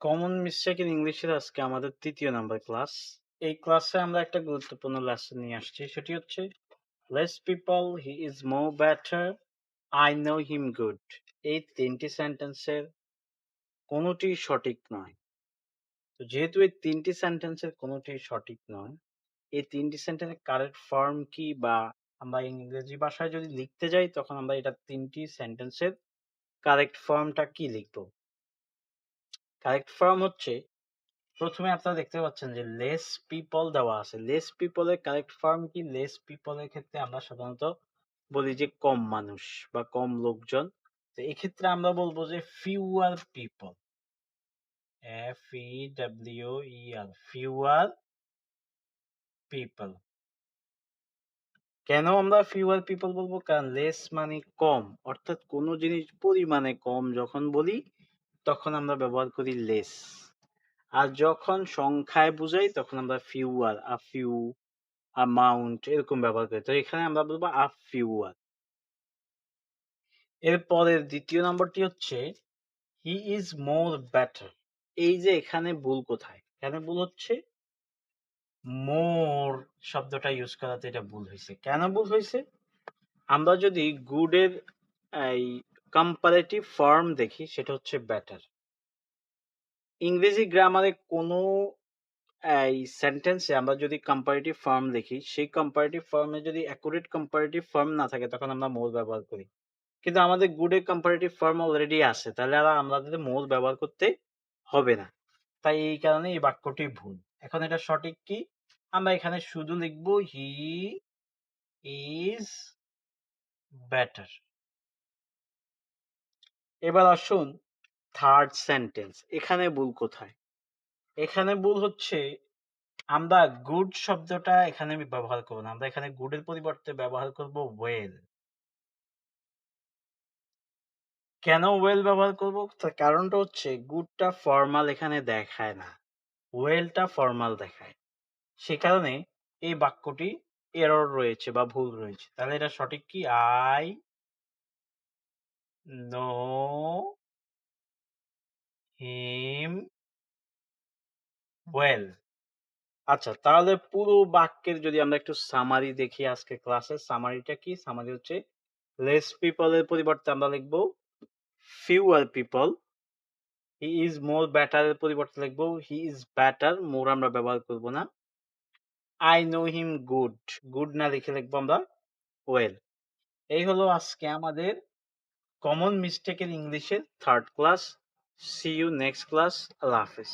Common mistake in ইংলিশের আজকে আমাদের তৃতীয় নাম্বার ক্লাস এই ক্লাসে আমরা একটা গুরুত্বপূর্ণ লেসন নিয়ে আসছি, সেটি হচ্ছে less people he is more better I know him good এই তিনটি সেন্টেন্সের কোনোটি সঠিক নয়। তো যেহেতু এই তিনটি সেন্টেন্সের কোনোটি সঠিক নয়, এই তিনটি সেন্টেন্সের কারেক্ট ফর্ম কি বা আমরা ইংরেজি ভাষায় যদি লিখতে যাই, তখন আমরা এটা তিনটি সেন্টেন্সের কারেক্ট ফর্মটা কি লিখব? কারেক্ট ফর্ম হচ্ছে, প্রথমে আপনারা দেখতে পাচ্ছেন যে লেস পিপল দেওয়া আছে। লেস পিপলের কারেক্ট ফর্ম কি? লেস পিপলের ক্ষেত্রে আমরা সাধারণত বলি যে কম মানুষ বা কম লোকজন। তো এক্ষেত্রে আমরা বলব যে fewer people F E W E R fewer people কেন আমরা ফিউয়ার পিপল বলব? কারণ লেস মানে কম। অর্থাৎ কোনো জিনিস পরিমাণে কম যখন বলি তখন আমরা ব্যবহার করি লেস আর যখন সংখ্যায় বুঝাই, তখন আমরা ফিউয়ার আ ফিউ অ্যামাউন্ট এরকম ব্যবহার করি। তো এখানে আমরা বলব আ ফিউয়ার এরপরের দ্বিতীয় নম্বরটি হচ্ছে হি ইজ মোর বেটার এই যে এখানে ভুল কোথায়? এখানে ভুল হচ্ছে মোর শব্দটা ইউজ করাতে এটা ভুল হয়েছে। কেন ভুল হয়েছে? আমরা যদি গুডের এই কম্পারেটিভ ফর্ম দেখি, সেটা হচ্ছে বেটার ইংরেজি গ্রামারে কোনো, এই সেন্টেন্সে আমরা যদি কম্পারেটিভ ফর্ম দেখি, সেই কম্পারেটিভ ফর্মে যদি অ্যাকুরেট কম্পারেটিভ ফর্ম না থাকে, তখন আমরা মোর ব্যবহার করি। কিন্তু আমাদের গুডে কম্পারেটিভ ফর্ম অলরেডি আছে, তাহলে আর আমাদের মোর ব্যবহার করতে হবে না। তাই এই কারণে এই বাক্যটি ভুল। এখন এটা সঠিক কি? আমরা এখানে শুধু লিখব হি ইজ বেটার এবার আসুন থার্ড সেন্টেন্স এখানে ভুল কোথায়? এখানে ভুল হচ্ছে আমরা গুড শব্দটা এখানে আমি ব্যবহার করব না, আমরা এখানে গুডের পরিবর্তে ব্যবহার করব ওয়েল কেন ওয়েল ব্যবহার করব? তার কারণটা হচ্ছে গুডটা ফর্মাল এখানে দেখায় না ওয়েলটা ফর্মাল দেখায়। সে কারণে এই বাক্যটি এরর রয়েছে বা ভুল রয়েছে। তাহলে এটা সঠিক কি? I know him. ওয়েল আচ্ছা তাহলে পুরো বাক্যের যদি আমরা একটু সামারি দেখি আজকে ক্লাসের সামারিটা কি? সামারি হচ্ছে লেস পিপলের পরিবর্তে আমরা লিখব fewer people he is more better এর পরিবর্তে লিখব হি ইজ বেটার মোর আমরা ব্যবহার করব না। I know him good good না লিখে লিখব আমরা ওয়েল এই হলো আজকে আমাদের কমন মিস্টেক ইন ইংলিশের third class see you next class আল্লাহ হাফেজ।